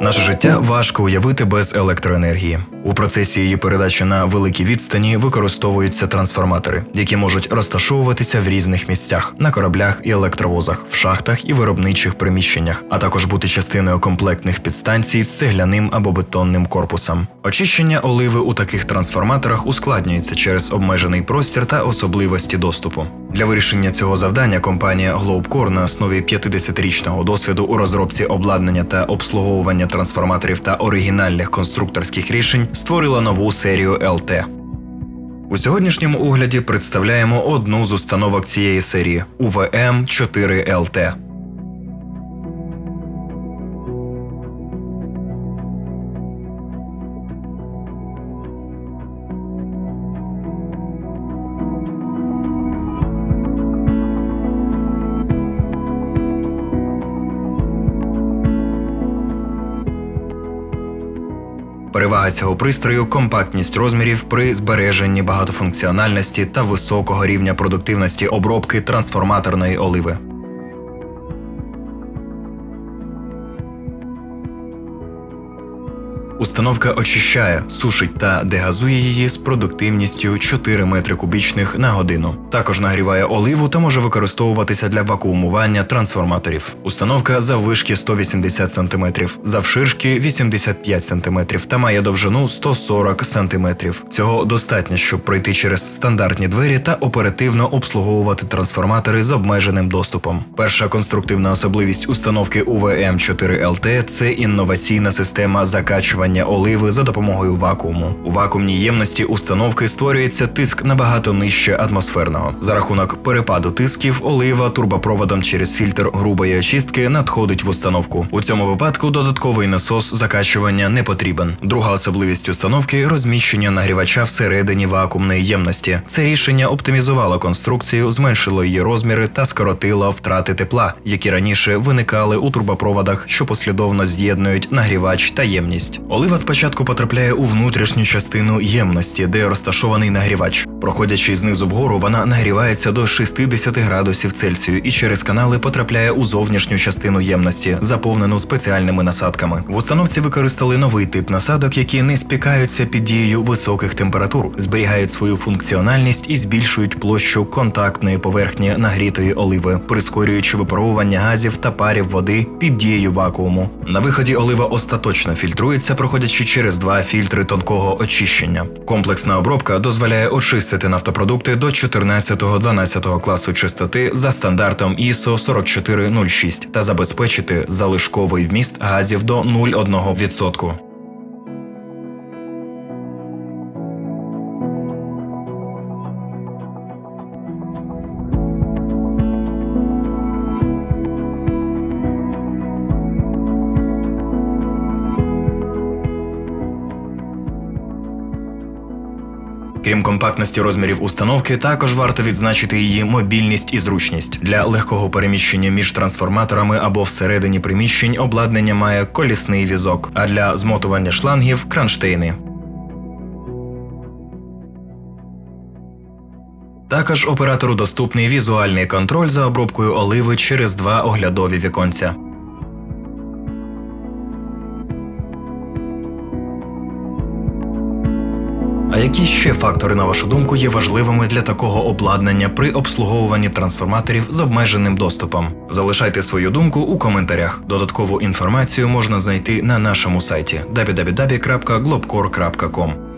Наше життя важко уявити без електроенергії. У процесі її передачі на великі відстані використовуються трансформатори, які можуть розташовуватися в різних місцях на кораблях і електровозах, в шахтах і виробничих приміщеннях, а також бути частиною комплектних підстанцій з цегляним або бетонним корпусом. Очищення оливи у таких трансформаторах ускладнюється через обмежений простір та особливості доступу. Для вирішення цього завдання компанія Globcore на основі 50-річного досвіду у розробці обладнання та обслуговування трансформаторів та оригінальних конструкторських рішень створила нову серію ЛТ. У сьогоднішньому огляді представляємо одну з установок цієї серії УВМ 4 LT. Перевага цього пристрою компактність розмірів при збереженні багатофункціональності та високого рівня продуктивності обробки трансформаторної оливи. Установка очищає, сушить та дегазує її з продуктивністю 4 метри кубічних на годину. Також нагріває оливу та може використовуватися для вакуумування трансформаторів. Установка заввишки 180 см, завширшки 85 см та має довжину 140 см. Цього достатньо, щоб пройти через стандартні двері та оперативно обслуговувати трансформатори з обмеженим доступом. Перша конструктивна особливість установки UVM 4 LT – це інноваційна система закачування оливи за допомогою вакууму. У вакуумній ємності установки створюється тиск набагато нижче атмосферного. За рахунок перепаду тисків олива турбопроводом через фільтр грубої очистки надходить в установку. У цьому випадку додатковий насос закачування не потрібен. Друга особливість установки розміщення нагрівача всередині вакуумної ємності. Це рішення оптимізувало конструкцію, зменшило її розміри та скоротило втрати тепла, які раніше виникали у турбопроводах, що послідовно з'єднують нагрівач та ємність. Олива спочатку потрапляє у внутрішню частину ємності, де розташований нагрівач. Проходячи знизу вгору, вона нагрівається до 60 градусів Цельсію і через канали потрапляє у зовнішню частину ємності, заповнену спеціальними насадками. В установці використали новий тип насадок, які не спікаються під дією високих температур, зберігають свою функціональність і збільшують площу контактної поверхні нагрітої оливи, прискорюючи випаровування газів та парів води під дією вакууму. На виході олива остаточно фільтрується, проходячи через два фільтри тонкого очищення. Комплексна обробка дозволяє очистити нафтопродукти до 14-12 класу чистоти за стандартом ISO 4406 та забезпечити залишковий вміст газів до 0,1%. Крім компактності розмірів установки, також варто відзначити її мобільність і зручність. Для легкого переміщення між трансформаторами або всередині приміщень обладнання має колісний візок, а для змотування шлангів кронштейни. Також оператору доступний візуальний контроль за обробкою оливи через два оглядові віконця. А які ще фактори, на вашу думку, є важливими для такого обладнання при обслуговуванні трансформаторів з обмеженим доступом? Залишайте свою думку у коментарях. Додаткову інформацію можна знайти на нашому сайті www.globcore.com.